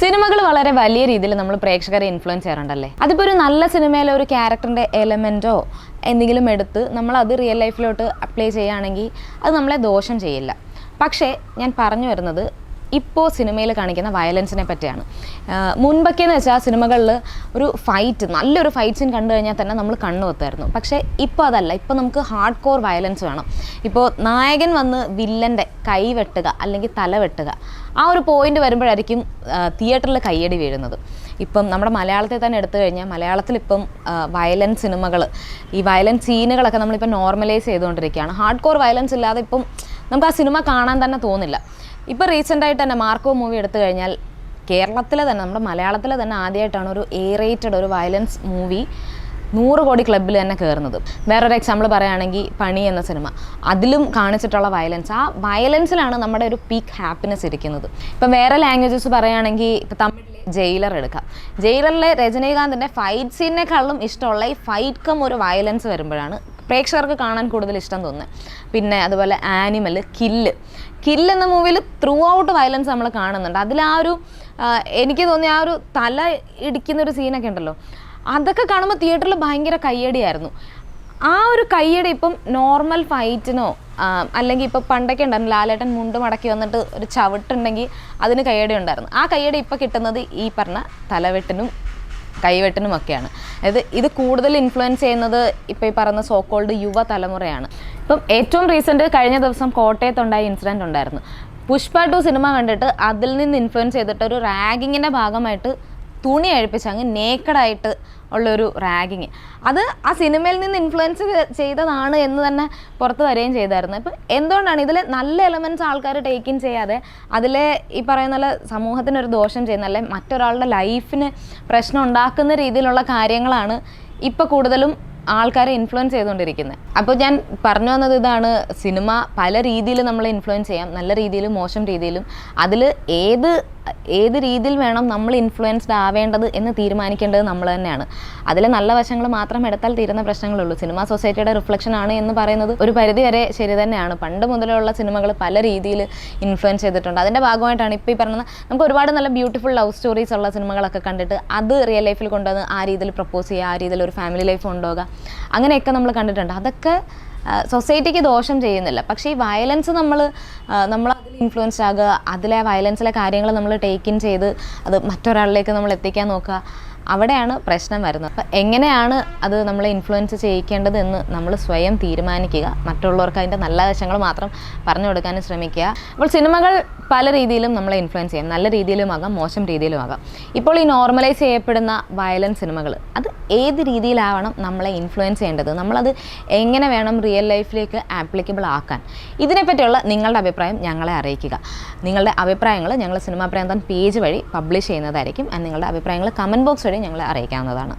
സിനിമകൾ വളരെ വലിയ രീതിയിൽ നമ്മൾ പ്രേക്ഷകരെ ഇൻഫ്ലുവൻസ് ചെയ്യാറുണ്ടല്ലേ? അതിപ്പോൾ ഒരു നല്ല സിനിമയിലെ ഒരു ക്യാരക്ടറിന്റെ എലമെന്റോ എന്തെങ്കിലും എടുത്ത് നമ്മൾ അത് റിയൽ ലൈഫിലോട്ട് അപ്ലൈ ചെയ്യുകയാണെങ്കിൽ അത് നമ്മളെ ദോഷം ചെയ്യില്ല. പക്ഷേ ഞാൻ പറഞ്ഞു വരുന്നത് ഇപ്പോൾ സിനിമയിൽ കാണിക്കുന്ന വയലൻസിനെ പറ്റിയാണ്. മുൻപൊക്കെ എന്ന് വെച്ചാൽ സിനിമകളിൽ ഒരു ഫൈറ്റ് നല്ലൊരു ഫൈറ്റ് സീൻ കണ്ടു കഴിഞ്ഞാൽ തന്നെ നമ്മൾ കണ്ണു വെത്തായിരുന്നു പക്ഷേ ഇപ്പോൾ അതല്ല. ഇപ്പോൾ നമുക്ക് ഹാർഡ് കോർ വയലൻസ് വേണം. ഇപ്പോൾ നായകൻ വന്ന് വില്ലന്റെ കൈ വെട്ടുക അല്ലെങ്കിൽ തല വെട്ടുക ആ ഒരു പോയിന്റ് വരുമ്പോഴായിരിക്കും തിയേറ്ററിൽ കയ്യടി വീഴുന്നത്. ഇപ്പം നമ്മുടെ മലയാളത്തെ തന്നെ എടുത്തു കഴിഞ്ഞാൽ മലയാളത്തിൽ ഇപ്പം വയലൻസ് സിനിമകൾ ഈ വയലൻസ് സീനുകളൊക്കെ നമ്മളിപ്പോൾ നോർമലൈസ് ചെയ്തുകൊണ്ടിരിക്കുകയാണ്. ഹാർഡ് കോർ വയലൻസ് ഇല്ലാതെ ഇപ്പം നമുക്ക് ആ സിനിമ കാണാൻ തന്നെ തോന്നില്ല. ഇപ്പോൾ റീസെന്റ് ആയിട്ട് തന്നെ മാർക്കോ മൂവി എടുത്തു കഴിഞ്ഞാൽ കേരളത്തിലെ തന്നെ നമ്മുടെ മലയാളത്തിലെ തന്നെ ആദ്യമായിട്ടാണ് ഒരു എ റേറ്റഡ് ഒരു വയലൻസ് മൂവി നൂറ് കോടി ക്ലബ്ബിൽ തന്നെ കയറുന്നത് വേറൊരു എക്സാമ്പിൾ പറയുകയാണെങ്കിൽ പണി എന്ന സിനിമ അതിലും കാണിച്ചിട്ടുള്ള വയലൻസ് ആ വയലൻസിലാണ് നമ്മുടെ ഒരു പീക്ക് ഹാപ്പിനെസ് ഇരിക്കുന്നത്. ഇപ്പം വേറെ ലാംഗ്വേജസ് പറയുകയാണെങ്കിൽ ഇപ്പം തമിഴിലെ ജയിലർ എടുക്കാം. ജയിലറിലെ രജനീകാന്തിന്റെ ഫൈറ്റ് സീനിനെക്കാളും ഇഷ്ടമുള്ള ഈ ഫൈറ്റ് കം ഒരു വയലൻസ് വരുമ്പോഴാണ് പ്രേക്ഷകർക്ക് കാണാൻ കൂടുതൽ ഇഷ്ടം തോന്നുന്നത്. പിന്നെ അതുപോലെ ആനിമൽ കില്ല് കില്ല് എന്ന മൂവിയിൽ ത്രൂ ഔട്ട് വയലൻസ് നമ്മൾ കാണുന്നുണ്ട്. അതിൽ ആ ഒരു എനിക്ക് തോന്നിയ ആ ഒരു തല ഇടിക്കുന്ന ഒരു സീനൊക്കെ ഉണ്ടല്ലോ. അതൊക്കെ കാണുമ്പോൾ തിയേറ്ററിൽ ഭയങ്കര കയ്യടിയായിരുന്നു. ആ ഒരു കയ്യടി ഇപ്പം നോർമൽ ഫൈറ്റിനോ അല്ലെങ്കിൽ ഇപ്പോൾ പണ്ടൊക്കെ ഉണ്ടായിരുന്നു. ലാലേട്ടൻ മുണ്ട് മടക്കി വന്നിട്ട് ഒരു ചവിട്ടുണ്ടെങ്കിൽ അതിന് കയ്യടി ഉണ്ടായിരുന്നു. ആ കയ്യടി ഇപ്പോൾ കിട്ടുന്നത് ഈ പറഞ്ഞ തലവെട്ടിനും കൈവെട്ടിനും ഒക്കെയാണ് അതായത് ഇത് കൂടുതൽ ഇൻഫ്ലുവൻസ് ചെയ്യുന്നത് ഇപ്പോൾ ഈ പറയുന്ന സോക്കോൾഡ് യുവ തലമുറയാണ് ഇപ്പം ഏറ്റവും റീസെന്റ് കഴിഞ്ഞ ദിവസം കോട്ടയത്തുണ്ടായ ഇൻസിഡന്റ് ഉണ്ടായിരുന്നു. പുഷ്പ ടു സിനിമ കണ്ടിട്ട് അതിൽ നിന്ന് ഇൻഫ്ലുവൻസ് ചെയ്തിട്ട് ഒരു റാഗിങ്ങിന്റെ ഭാഗമായിട്ട് തുണി അഴിപ്പിച്ച് അങ്ങ് നേക്കഡായിട്ട് ഉള്ളൊരു റാഗിങ് അത് ആ സിനിമയിൽ നിന്ന് ഇൻഫ്ലുവൻസ് ചെയ്തതാണ് എന്ന് തന്നെ പുറത്ത് വരികയും ചെയ്തായിരുന്നു. ഇപ്പം എന്തുകൊണ്ടാണ് ഇതിൽ നല്ല എലമെന്റ്സ് ആൾക്കാർ ടേക്ക് ഇൻ ചെയ്യാതെ അതിലെ ഈ പറയുന്ന പോലെ സമൂഹത്തിനൊരു ദോഷം ചെയ്യുന്ന അല്ലെ മറ്റൊരാളുടെ ലൈഫിന് പ്രശ്നം ഉണ്ടാക്കുന്ന രീതിയിലുള്ള കാര്യങ്ങളാണ് ഇപ്പം കൂടുതലും ആൾക്കാരെ ഇൻഫ്ലുവൻസ് ചെയ്തുകൊണ്ടിരിക്കുന്നത്. അപ്പോൾ ഞാൻ പറഞ്ഞു വന്നത് ഇതാണ് സിനിമ പല രീതിയിൽ നമ്മളെ ഇൻഫ്ലുവൻസ് ചെയ്യാം. നല്ല രീതിയിലും മോശം രീതിയിലും. അതിൽ ഏത് ഏത് രീതിയിൽ വേണം നമ്മൾ ഇൻഫ്ലുവൻസ്ഡ് ആവേണ്ടത് എന്ന് തീരുമാനിക്കേണ്ടത് നമ്മൾ തന്നെയാണ്. അതിലെ നല്ല വശങ്ങൾ മാത്രം എടുത്താൽ തീരുന്ന പ്രശ്നങ്ങളുള്ളൂ. സിനിമ സൊസൈറ്റിയുടെ റിഫ്ലക്ഷൻ ആണ് എന്ന് പറയുന്നത് ഒരു പരിധി വരെ ശരി തന്നെയാണ്. പണ്ട് മുതലുള്ള സിനിമകൾ പല രീതിയിൽ ഇൻഫ്ലുവൻസ് ചെയ്തിട്ടുണ്ട്. അതിന്റെ ഭാഗമായിട്ടാണ് ഇപ്പോൾ ഈ പറഞ്ഞത് നമുക്ക് ഒരുപാട് നല്ല ബ്യൂട്ടിഫുൾ ലവ് സ്റ്റോറീസ് ഉള്ള സിനിമകളൊക്കെ കണ്ടിട്ട് അത് റിയൽ ലൈഫിൽ കൊണ്ടുവന്ന് ആ രീതിയിൽ പ്രപ്പോസ് ചെയ്യുക ആ രീതിയിൽ ഒരു ഫാമിലി ലൈഫ് കൊണ്ടുപോകുക. അങ്ങനെയൊക്കെ നമ്മൾ കണ്ടിട്ടുണ്ട്. അതൊക്കെ സൊസൈറ്റിക്ക് ദോഷം ചെയ്യുന്നില്ല. പക്ഷേ ഈ വയലൻസ് നമ്മൾ നമ്മൾ അതിൽ ഇൻഫ്ലുവൻസ് ആകുക അതിലെ വയലൻസിലെ കാര്യങ്ങൾ നമ്മൾ ടേക്ക് ഇൻ ചെയ്ത് അത് മറ്റൊരാളിലേക്ക് നമ്മൾ എത്തിക്കാൻ നോക്കുക. അവിടെയാണ് പ്രശ്നം വരുന്നത്. അപ്പം എങ്ങനെയാണ് അത് നമ്മളെ ഇൻഫ്ലുവൻസ് ചെയ്യിക്കേണ്ടത് എന്ന് നമ്മൾ സ്വയം തീരുമാനിക്കുക. മറ്റുള്ളവർക്ക് അതിന്റെ നല്ല വശങ്ങൾ മാത്രം പറഞ്ഞു കൊടുക്കാനും ശ്രമിക്കുക. അപ്പോൾ സിനിമകൾ പല രീതിയിലും നമ്മളെ ഇൻഫ്ലുവൻസ് ചെയ്യാം. നല്ല രീതിയിലും ആകാം മോശം രീതിയിലും ആകാം. ഇപ്പോൾ ഈ നോർമലൈസ് ചെയ്യപ്പെടുന്ന വയലൻസ് സിനിമകൾ അത് ഏത് രീതിയിലാവണം നമ്മളെ ഇൻഫ്ലുവൻസ് ചെയ്യേണ്ടത്? നമ്മളത് എങ്ങനെ വേണം റിയൽ ലൈഫിലേക്ക് ആപ്ലിക്കബിൾ ആക്കാൻ? ഇതിനെപ്പറ്റിയുള്ള നിങ്ങളുടെ അഭിപ്രായം ഞങ്ങളെ അറിയിക്കുക. നിങ്ങളുടെ അഭിപ്രായങ്ങൾ ഞങ്ങൾ സിനിമാ പ്രാന്തൻ പേജ് വഴി പബ്ലിഷ് ചെയ്യുന്നതായിരിക്കും. നിങ്ങളുടെ അഭിപ്രായങ്ങൾ കമന്റ് ബോക്സ് വഴി ഞങ്ങളെ അറിയിക്കാവുന്നതാണ്.